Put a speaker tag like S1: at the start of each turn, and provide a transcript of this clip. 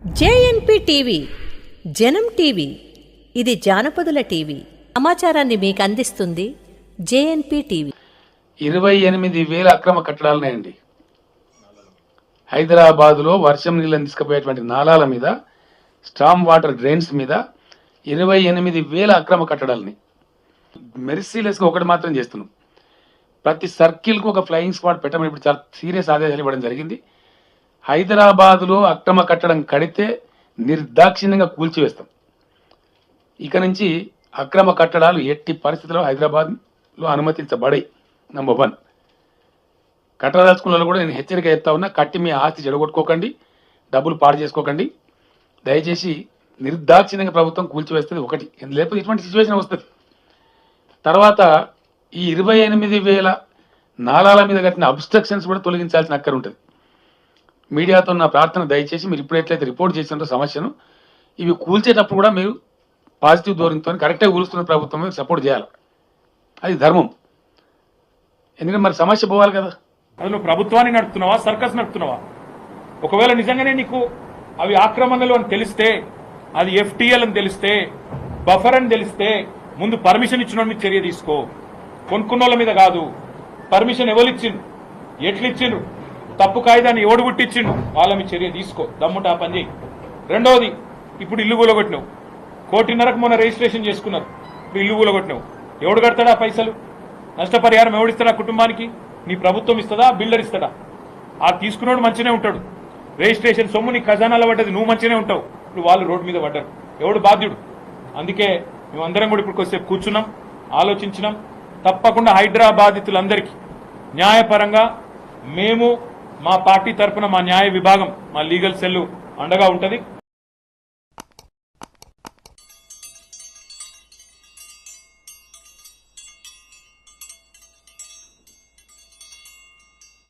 S1: JNP TV జనం TV ఇది జానపదుల TV. సమాచారాన్ని మీకు అందిస్తుంది జేఎన్పి టీవీ.
S2: ఇరవై ఎనిమిది వేల అక్రమ కట్టడాలున్నాయండి. హైదరాబాదులో వర్షం నీళ్ళని తీసుకుపోయేటువంటి నాలాల మీద స్టామ్ వాటర్ డ్రైన్స్ మీద ఇరవై ఎనిమిది వేల అక్రమ కట్టడాలని మెరిసీలెస్గా ఒకటి మాత్రం చేస్తున్నాం. ప్రతి సర్కిల్కు ఒక ఫ్లయింగ్ స్క్వాడ్ పెట్టమని ఇప్పుడు చాలా సీరియస్ ఆదేశాలు ఇవ్వడం జరిగింది. హైదరాబాదులో అక్రమ కట్టడం కడితే నిర్దాక్షిణ్యంగా కూల్చివేస్తాం. ఇక నుంచి అక్రమ కట్టడాలు ఎట్టి పరిస్థితుల్లో హైదరాబాద్లో అనుమతించబడాయి. నంబర్ వన్ కట్టదలుచుకున్న వాళ్ళు కూడా నేను హెచ్చరిక చెప్తా ఉన్నా కట్టి మీ ఆస్తి చెడగొట్టుకోకండి డబ్బులు పాడు చేసుకోకండి. దయచేసి నిర్దాక్షిణ్యంగా ప్రభుత్వం కూల్చివేస్తుంది ఒకటి. లేకపోతే ఇటువంటి సిచ్యువేషన్ వస్తుంది. తర్వాత ఈ ఇరవై ఎనిమిది వేల నాలాల మీద కట్టిన అబ్స్ట్రక్షన్స్ కూడా తొలగించాల్సిన అక్కర ఉంటుంది. మీడియాతో నా ప్రార్థన దయచేసి మీరు ఇప్పుడు ఎట్లయితే రిపోర్ట్ చేసినారో సమస్యను ఇవి కూల్చేటప్పుడు కూడా మీరు పాజిటివ్ ధోరణితో కరెక్ట్గా కూలుస్తున్న ప్రభుత్వం సపోర్ట్ చేయాలి. అది ధర్మం. ఎందుకంటే మరి సమస్య పోవాలి కదా.
S3: అది నువ్వు ప్రభుత్వాన్ని నడుపుతున్నావా సర్కస్ నడుపుతున్నావా? ఒకవేళ నిజంగానే నీకు అవి ఆక్రమణలు అని తెలిస్తే అది ఎఫ్టీఎల్ అని తెలిస్తే బఫర్ అని తెలిస్తే ముందు పర్మిషన్ ఇచ్చిన మీద చర్య తీసుకో. కొనుక్కున్న వాళ్ళ మీద కాదు. పర్మిషన్ ఎవరు ఇచ్చిండు ఎట్లు ఇచ్చిండ్రు తప్పు కాయిదాన్ని ఎవడు గుట్టిచ్చిండు వాళ్ళ మీ చర్య తీసుకో. దమ్ముట ఆ పని చేయి. రెండవది ఇప్పుడు ఇల్లు కూలగొట్టినావు. కోటిన్నరకు మొన్న రిజిస్ట్రేషన్ చేసుకున్నారు. ఇప్పుడు ఇల్లు కూలగొట్టినావు. ఎవడు కడతాడా పైసలు? నష్టపరిహారం ఎవడిస్తాడా కుటుంబానికి? నీ ప్రభుత్వం ఇస్తుందా? బిల్డర్ ఇస్తాడా? ఆ తీసుకున్నాడు మంచినే ఉంటాడు. రిజిస్ట్రేషన్ సొమ్ము నీ ఖజానాలో పడ్డది. నువ్వు మంచిగానే ఉంటావు. ఇప్పుడు వాళ్ళు రోడ్డు మీద పడ్డారు. ఎవడు బాధ్యుడు? అందుకే మేమందరం కూడా ఇప్పుడు కొద్దిసేపు కూర్చున్నాం ఆలోచించినాం. తప్పకుండా హైదరాబాదితులందరికీ న్యాయపరంగా మేము మా పార్టీ తరఫున మా న్యాయ విభాగం మా లీగల్ సెల్ అండగా ఉంటుంది.